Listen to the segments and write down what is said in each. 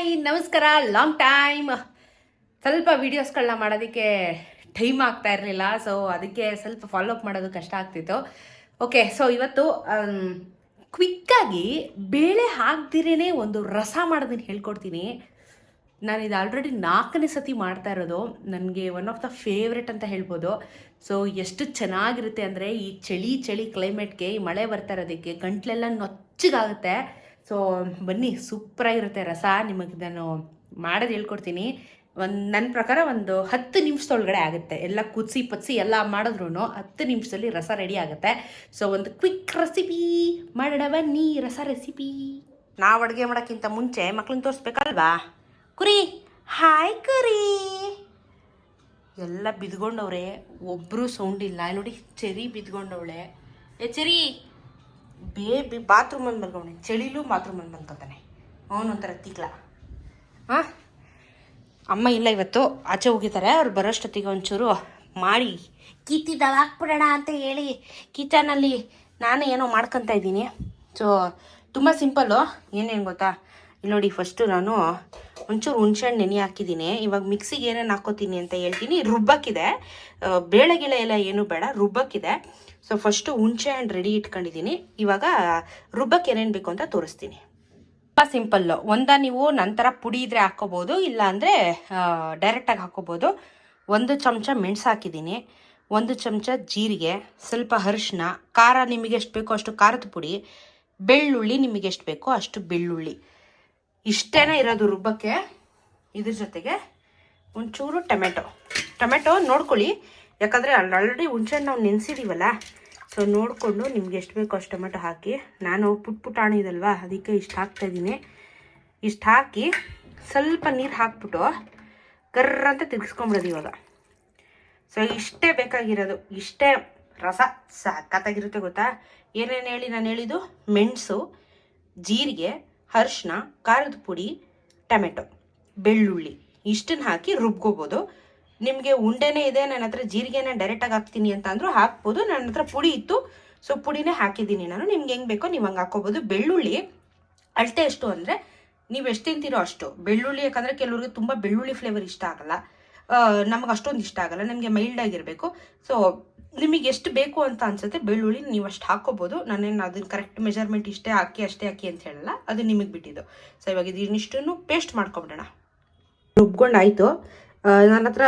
Hi ನಮಸ್ಕಾರ long time ಸ್ವಲ್ಪ ವೀಡಿಯೋಸ್ಗಳನ್ನ ಮಾಡೋದಕ್ಕೆ ಟೈಮ್ ಆಗ್ತಾ ಇರಲಿಲ್ಲ ಸೊ ಅದಕ್ಕೆ ಸ್ವಲ್ಪ ಫಾಲೋ ಅಪ್ ಮಾಡೋದು ಕಷ್ಟ ಆಗ್ತಿತ್ತು. ಓಕೆ ಸೊ ಇವತ್ತು ಕ್ವಿಕ್ಕಾಗಿ ಬೇಳೆ ಹಾಕ್ದಿರೇ ಒಂದು ರಸ ಮಾಡೋದನ್ನು ಹೇಳ್ಕೊಡ್ತೀನಿ. ನಾನು ಇದು ಆಲ್ರೆಡಿ ನಾಲ್ಕನೇ ಸತಿ ಮಾಡ್ತಾ ಇರೋದು. ನನಗೆ ಒನ್ ಆಫ್ ದ ಫೇವ್ರೆಟ್ ಅಂತ ಹೇಳ್ಬೋದು. ಸೊ ಎಷ್ಟು ಚೆನ್ನಾಗಿರುತ್ತೆ ಅಂದರೆ ಈ ಚಳಿ ಚಳಿ ಕ್ಲೈಮೇಟ್ಗೆ ಈ ಮಳೆ ಬರ್ತಾ ಇರೋದಕ್ಕೆ ಗಂಟ್ಲೆಲ್ಲ ನೊಚ್ಚಗಾಗುತ್ತೆ. ಸೊ ಬನ್ನಿ ಸೂಪರಾಗಿರುತ್ತೆ ರಸ. ನಿಮಗೆ ನಾನು ಮಾಡೋದು ಹೇಳ್ಕೊಡ್ತೀನಿ. ಒಂದು ನನ್ನ ಪ್ರಕಾರ ಒಂದು ಹತ್ತು ನಿಮಿಷದೊಳಗಡೆ ಆಗುತ್ತೆ. ಎಲ್ಲ ಕುದಿಸಿ ಪತ್ಸಿ ಎಲ್ಲ ಮಾಡಿದ್ರೂ ಹತ್ತು ನಿಮಿಷದಲ್ಲಿ ರಸ ರೆಡಿ ಆಗುತ್ತೆ. ಸೊ ಒಂದು ಕ್ವಿಕ್ ರೆಸಿಪಿ ಮಾಡೋಣ ಬನ್ನಿ, ರಸ ರೆಸಿಪಿ ನಾವು ಅಡುಗೆ ಮಾಡೋಕ್ಕಿಂತ ಮುಂಚೆ ಮಕ್ಳನ್ನ ತೋರಿಸ್ಬೇಕಲ್ವಾ? ಕುರಿ ಹಾಯ್ ಕುರಿ. ಎಲ್ಲ ಬಿದ್ಕೊಂಡವ್ರೆ ಒಬ್ಬರು ಸೌಂಡ್ ಇಲ್ಲ. ನೋಡಿ ಚೆರಿ ಬಿದ್ಕೊಂಡವಳೆ. ಏ ಚೆರಿ ಬೇಬಿ ಬಾತ್ರೂಮ್ ಬಾತ್ರೂಮಲ್ಲಿ ಮಲ್ಕೊಂಡೆ. ಚಳಿಲೂ ಬಾತ್ರೂಮಲ್ಲಿ ಮಲ್ಕೊತಾನೆ. ಅವನೊಂಥರ ತಿಕ್ಲ ಹಾಂ ಅಮ್ಮ ಇಲ್ಲ ಇವತ್ತು. ಆಚೆ ಹೋಗಿದ್ದಾರೆ. ಅವ್ರು ಬರೋಷ್ಟೊತ್ತಿಗೆ ಒಂಚೂರು ಮಾಡಿ. ಕೀತಿ ಹಾಕ್ಬಿಡೋಣ ಅಂತ ಹೇಳಿ ಕಿಚನಲ್ಲಿ ನಾನು ಏನೋ ಮಾಡ್ಕೊತಾ ಇದ್ದೀನಿ. ಸೊ ತುಂಬ ಸಿಂಪಲ್ಲು ಏನೇನು ಗೊತ್ತಾ? ಇಲ್ಲಿ ನೋಡಿ ಫಸ್ಟು ನಾನು ಒಂಚೂರು ಹುಣ್ಸೆಹಣ್ಣು ನೆನೆ ಹಾಕಿದ್ದೀನಿ ಇವಾಗ ಮಿಕ್ಸಿಗೆ ಏನೇನು ಹಾಕೋತೀನಿ ಅಂತ ಹೇಳ್ತೀನಿ. ರುಬ್ಬಕ್ಕಿದೆ. ಬೇಳೆ ಗಿಳೆ ಎಲ್ಲ ಏನೂ ಬೇಡ, ರುಬ್ಬಕ್ಕಿದೆ. ಸೊ ಫಸ್ಟು ಹುಣಸೆ ಹಣ್ಣು ರೆಡಿ ಇಟ್ಕೊಂಡಿದ್ದೀನಿ ಇವಾಗ ರುಬ್ಬಕ್ಕೆ ಏನೇನು ಬೇಕು ಅಂತ ತೋರಿಸ್ತೀನಿ. ತುಂಬ ಸಿಂಪಲ್ಲು ಒಂದ ನೀವು ನಂತರ ಪುಡಿ ಇದ್ರೆ ಹಾಕೋಬೋದು ಇಲ್ಲ ಅಂದರೆ ಡೈರೆಕ್ಟಾಗಿ ಹಾಕೋಬೋದು. ಒಂದು ಚಮಚ ಮೆಣಸು ಹಾಕಿದ್ದೀನಿ ಒಂದು ಚಮಚ ಜೀರಿಗೆ, ಸ್ವಲ್ಪ ಅರಿಶಿನ ಖಾರ ನಿಮಗೆ ಎಷ್ಟು ಬೇಕೋ ಅಷ್ಟು ಖಾರದ ಪುಡಿ, ಬೆಳ್ಳುಳ್ಳಿ ನಿಮಗೆ ಎಷ್ಟು ಬೇಕೋ ಅಷ್ಟು ಬೆಳ್ಳುಳ್ಳಿ. ಇಷ್ಟೇನೇ ಇರೋದು ರುಬ್ಬಕ್ಕೆ. ಇದ್ರ ಜೊತೆಗೆ ಒಂಚೂರು ಟೊಮೆಟೊ. ಟೊಮೆಟೊ ನೋಡ್ಕೊಳ್ಳಿ. ಯಾಕಂದರೆ ಆಲ್ರೆಡಿ ಹುಣ್ಸೆಹಣ್ಣು ನಾವು ನೆನೆಸಿದ್ದೀವಲ್ಲ ಸೊ ನೋಡಿಕೊಂಡು ನಿಮ್ಗೆ ಎಷ್ಟು ಬೇಕೋ ಅಷ್ಟು ಟೊಮೆಟೊ ಹಾಕಿ. ನಾನು ಪುಟ್ ಪುಟಾಣಿ ಇದಲ್ವಾ, ಅದಕ್ಕೆ ಇಷ್ಟು ಹಾಕ್ತಾಯಿದ್ದೀನಿ ಇಷ್ಟು ಹಾಕಿ ಸ್ವಲ್ಪ ನೀರು ಹಾಕ್ಬಿಟ್ಟು ಕರ್ರ ಅಂತ ತಿರ್ಗಿಸ್ಕೊಂಬಿಡೋದು ಇವಾಗ. ಸೊ ಇಷ್ಟೇ ಬೇಕಾಗಿರೋದು. ಇಷ್ಟೇ ರಸ ಸಾಕತ್ತಾಗಿರುತ್ತೆ ಗೊತ್ತಾ? ಏನೇನು ಹೇಳಿ ನಾನು ಹೇಳಿದ್ದು? ಮೆಣಸು, ಜೀರಿಗೆ ಅರಿಶಿನ ಖಾರದ ಪುಡಿ, ಟೊಮೆಟೊ, ಬೆಳ್ಳುಳ್ಳಿ, ಇಷ್ಟನ್ನು ಹಾಕಿ ರುಬ್ಕೋಬೋದು. ನಿಮಗೆ ಉಂಡೆನೇ ಇದೆ ನನ್ನ ಹತ್ರ ಜೀರಿಗೆನ ಡೈರೆಕ್ಟಾಗಿ ಹಾಕ್ತೀನಿ ಅಂತ ಅಂದರೂ ಹಾಕ್ಬೋದು. ನನ್ನ ಹತ್ರ ಪುಡಿ ಇತ್ತು ಸೊ ಪುಡಿನೇ ಹಾಕಿದ್ದೀನಿ ನಾನು. ನಿಮ್ಗೆ ಹೆಂಗೆ ಬೇಕೋ ನೀವು ಹಂಗೆ ಹಾಕ್ಕೋಬೋದು. ಬೆಳ್ಳುಳ್ಳಿ ಅಳತೆ ಎಷ್ಟು ಅಂದರೆ ನೀವು ಎಷ್ಟು ತಿಂತೀರೋ ಅಷ್ಟು. ಬೆಳ್ಳುಳ್ಳಿ ಯಾಕಂದರೆ ಕೆಲವ್ರಿಗೆ ತುಂಬ ಬೆಳ್ಳುಳ್ಳಿ ಫ್ಲೇವರ್ ಇಷ್ಟ ಆಗಲ್ಲ. ನಮಗೆ ಅಷ್ಟೊಂದು ಇಷ್ಟ ಆಗಲ್ಲ. ನಮಗೆ ಮೈಲ್ಡ್ ಆಗಿರಬೇಕು. ಸೊ ನಿಮಗೆ ಎಷ್ಟು ಬೇಕು ಅಂತ ಅನ್ಸುತ್ತೆ, ಬೆಳ್ಳುಳ್ಳಿ ನೀವು ಅಷ್ಟು ಹಾಕೋಬೋದು. ನಾನೇನು ಅದನ್ನ ಕರೆಕ್ಟ್ ಮೆಜರ್ಮೆಂಟ್ ಇಷ್ಟೇ ಹಾಕಿ, ಅಷ್ಟೇ ಹಾಕಿ ಅಂತ ಹೇಳಲ್ಲ. ಅದು ನಿಮಗೆ ಬಿಟ್ಟಿದ್ದು. ಸೊ ಇವಾಗ ಇದನ್ನಿಷ್ಟನ್ನು ಪೇಸ್ಟ್ ಮಾಡ್ಕೊಬಿಡೋಣ. ಆಯಿತು. ನನ್ನ ಹತ್ರ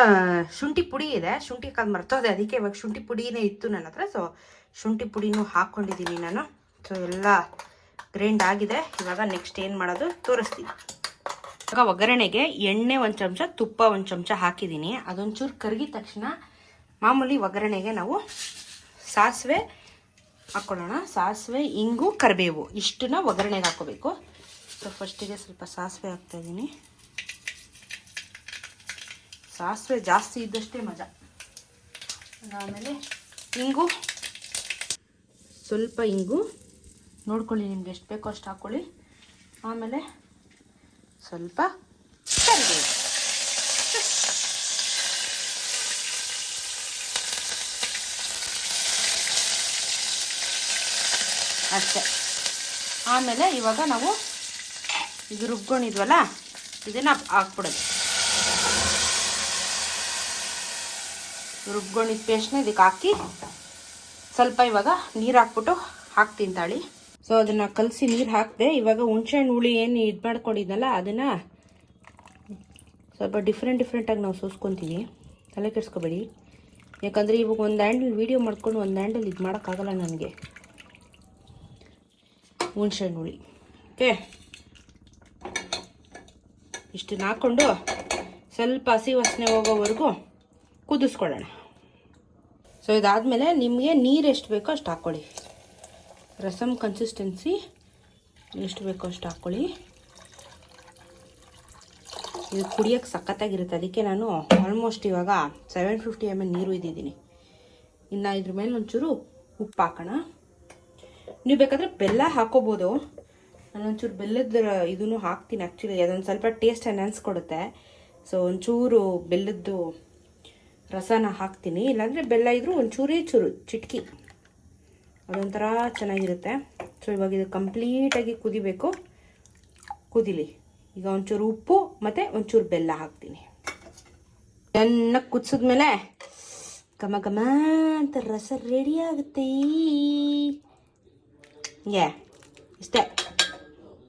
ಶುಂಠಿ ಪುಡಿ ಇದೆ. ಶುಂಠಿ ಕಾದ್ ಮರ್ತೋದೆ ಅದಕ್ಕೆ ಇವಾಗ ಶುಂಠಿ ಪುಡಿನೇ ಇತ್ತು ನನ್ನ ಹತ್ರ. ಸೊ ಶುಂಠಿ ಪುಡಿನೂ ಹಾಕ್ಕೊಂಡಿದ್ದೀನಿ ನಾನು. ಸೊ ಎಲ್ಲ ಗ್ರೈಂಡ್ ಆಗಿದೆ. ಇವಾಗ ನೆಕ್ಸ್ಟ್ ಏನು ಮಾಡೋದು? ತೋರಿಸ್ತೀನಿ. ಇವಾಗ ಒಗ್ಗರಣೆಗೆ ಎಣ್ಣೆ ಒಂದು ಚಮಚ, ತುಪ್ಪ ಒಂದು ಚಮಚ ಹಾಕಿದ್ದೀನಿ. ಅದೊಂಚೂರು ಕರಗಿದ ತಕ್ಷಣ ಮಾಮೂಲಿ ಒಗ್ಗರಣೆಗೆ ನಾವು ಸಾಸಿವೆ ಹಾಕ್ಕೊಳ್ಳೋಣ ಸಾಸಿವೆ, ಇಂಗು, ಕರಿಬೇವು ಇಷ್ಟನ್ನ ಒಗ್ಗರಣೆಗೆ ಹಾಕೋಬೇಕು ಸೊ ಫಸ್ಟಿಗೆ ಸ್ವಲ್ಪ ಸಾಸಿವೆ ಹಾಕ್ತಾ ಇದ್ದೀನಿ. ಸಾಸಿವೆ ಜಾಸ್ತಿ ಇದ್ದಷ್ಟೇ ಮಜಾ. ಆಮೇಲೆ ಇಂಗು. ಸ್ವಲ್ಪ ಇಂಗು. ನೋಡ್ಕೊಳ್ಳಿ ನಿಮ್ಗೆ ಎಷ್ಟು ಬೇಕೋ ಅಷ್ಟು ಹಾಕ್ಕೊಳ್ಳಿ ಆಮೇಲೆ ಸ್ವಲ್ಪ ಕರಿಬೇವು. ಅಷ್ಟೇ. ಆಮೇಲೆ ಇವಾಗ ನಾವು ಇದು ರುಬ್ಕೊಂಡಿದ್ವಲ್ಲ, ಇದನ್ನು ಹಾಕ್ಬಿಡೋದು. ರುಬ್ಕೊಂಡಿದ್ದ ಪೇಸ್ಟ್ನ ಇದಕ್ಕೆ ಹಾಕಿ ಸ್ವಲ್ಪ ಇವಾಗ ನೀರು ಹಾಕ್ಬಿಟ್ಟು ಹಾಕ್ತೀನಿ ತಾಳಿ. ಸೊ ಅದನ್ನು ಕಲಸಿ ನೀರು ಹಾಕಿದೆ, ಇವಾಗ ಹುಣಸೆಹಣ್ಣು ಹುಳಿ ಏನು ಇದು ಮಾಡ್ಕೊಂಡಿದ್ನಲ್ಲ ಅದನ್ನು ಸ್ವಲ್ಪ ಡಿಫ್ರೆಂಟ್ ಡಿಫ್ರೆಂಟಾಗಿ ನಾವು ಸೋಸ್ಕೊತೀವಿ. ತಲೆ ಕೆಡಿಸ್ಕೋಬೇಡಿ. ಯಾಕಂದರೆ ಇವಾಗ ಒಂದು ಹ್ಯಾಂಡಲ್ ವೀಡಿಯೋ ಮಾಡ್ಕೊಂಡು ಒಂದು ಹ್ಯಾಂಡಲ್ ಇದು ಮಾಡೋಕ್ಕಾಗಲ್ಲ ನನಗೆ. ಹುಣ್ಸೆಹಣ್ಣು ಹುಳಿ ಓಕೆ? ಇಷ್ಟನ್ನು ಹಾಕ್ಕೊಂಡು ಸ್ವಲ್ಪ ಹಸಿ ವಾಸನೆ ಹೋಗೋವರೆಗೂ ಕುದಿಸ್ಕೊಳ್ಳೋಣ. ಸೊ ಇದಾದಮೇಲೆ ನಿಮಗೆ ನೀರು ಎಷ್ಟು ಬೇಕೋ ಅಷ್ಟು ಹಾಕ್ಕೊಳ್ಳಿ ರಸಮ್ ಕನ್ಸಿಸ್ಟೆನ್ಸಿ ಎಷ್ಟು ಬೇಕೋ ಅಷ್ಟು ಹಾಕ್ಕೊಳ್ಳಿ ಇದು ಕುಡಿಯೋಕ್ಕೆ ಸಖತ್ತಾಗಿರುತ್ತೆ. ಅದಕ್ಕೆ ನಾನು ಆಲ್ಮೋಸ್ಟ್ ಇವಾಗ ಸೆವೆನ್ ಫಿಫ್ಟಿ ಎಂ ಎಲ್ ನೀರು ಇದ್ದಿದ್ದೀನಿ. ಇನ್ನು ಇದ್ರ ಮೇಲೆ ಒಂಚೂರು ಉಪ್ಪು ಹಾಕೋಣ. ನೀವು ಬೇಕಾದರೆ ಬೆಲ್ಲ ಹಾಕೋಬೋದು. ನಾನೊಂಚೂರು ಬೆಲ್ಲದ ಇದನ್ನು ಹಾಕ್ತೀನಿ ಆ್ಯಕ್ಚುಲಿ ಅದೊಂದು ಸ್ವಲ್ಪ ಟೇಸ್ಟ್ ಎನ್ಹಾನ್ಸ್ ಕೊಡುತ್ತೆ. ಸೊ ಒಂಚೂರು ಬೆಲ್ಲದ್ದು ರಸನ ಹಾಕ್ತೀನಿ. ಇಲ್ಲಾಂದರೆ ಬೆಲ್ಲ ಇದ್ರೂ ಒಂಚೂರೇ ಚೂರು, ಚಿಟ್ಕಿ. ಅದೊಂಥರ ಚೆನ್ನಾಗಿರುತ್ತೆ. ಸೊ ಇವಾಗ ಇದು ಕಂಪ್ಲೀಟಾಗಿ ಕುದಿಬೇಕು. ಕುದಿಲಿ. ಈಗ ಒಂಚೂರು ಉಪ್ಪು ಮತ್ತು ಒಂಚೂರು ಬೆಲ್ಲ ಹಾಕ್ತೀನಿ. ಚೆನ್ನಾಗಿ ಕುದಿಸಿದ್ಮೇಲೆ ಗಮ ಘಮ ಅಂತ ರಸ ರೆಡಿ ಆಗುತ್ತೆ. ಹಿಂಗೆ ಇಷ್ಟೇ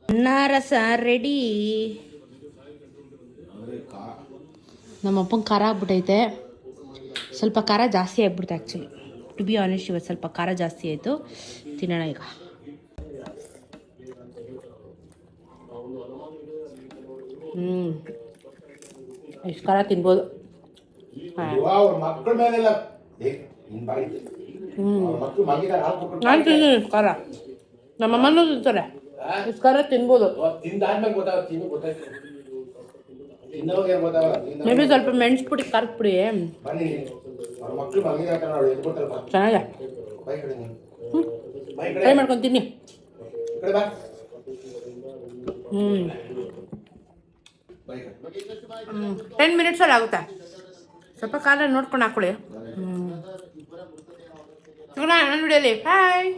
ಅನ್ನ ರಸ ರೆಡಿ ನಮ್ಮಪ್ಪನ ಖಾರ ಆಗ್ಬಿಟ್ಟೈತೆ. ಸ್ವಲ್ಪ ಖಾರ ಜಾಸ್ತಿ ಆಗ್ಬಿಡ್ತು ಆ್ಯಕ್ಚುಲಿ ಟು ಬಿ ಆನೆಸ್ಟ್ ಇವತ್ತು ಸ್ವಲ್ಪ ಖಾರ ಜಾಸ್ತಿ ಆಯಿತು. ತಿನ್ನೋಣ ಈಗ. ಹ್ಞೂ ಎಷ್ಟು ಖಾರ ತಿನ್ಬೋದು. ಹಾಂ. ಹ್ಞೂ ನಾನು ಖಾರ. ನಮ್ಮಮ್ಮನೂ ತಿಂತಾರೆ ಇಸ್ಕಾರ ತಿನ್ಬೋದು. ಮೇ ಬಿ ಸ್ವಲ್ಪ ಮೆಣಸು ಪುಡಿ ಖಾರದ ಪುಡಿ ಚೆನ್ನಾಗಿದೆ. ನೀನು. ಟ್ರೈ ಕಡೆ ಮಾಡ್ಕೊಂಡು ತಿನ್ನಿ. ಹ್ಞೂ ಟೆನ್ ಮಿನಿಟ್ಸಲ್ಲಿ ಆಗುತ್ತೆ. ಸ್ವಲ್ಪ ಕಾಲ ನೋಡ್ಕೊಂಡು ಹಾಕೊಳ್ಳಿ. ಹ್ಞೂ ನನ್ನ ವಿಡಿಯೋಲಿ ಬಾಯ್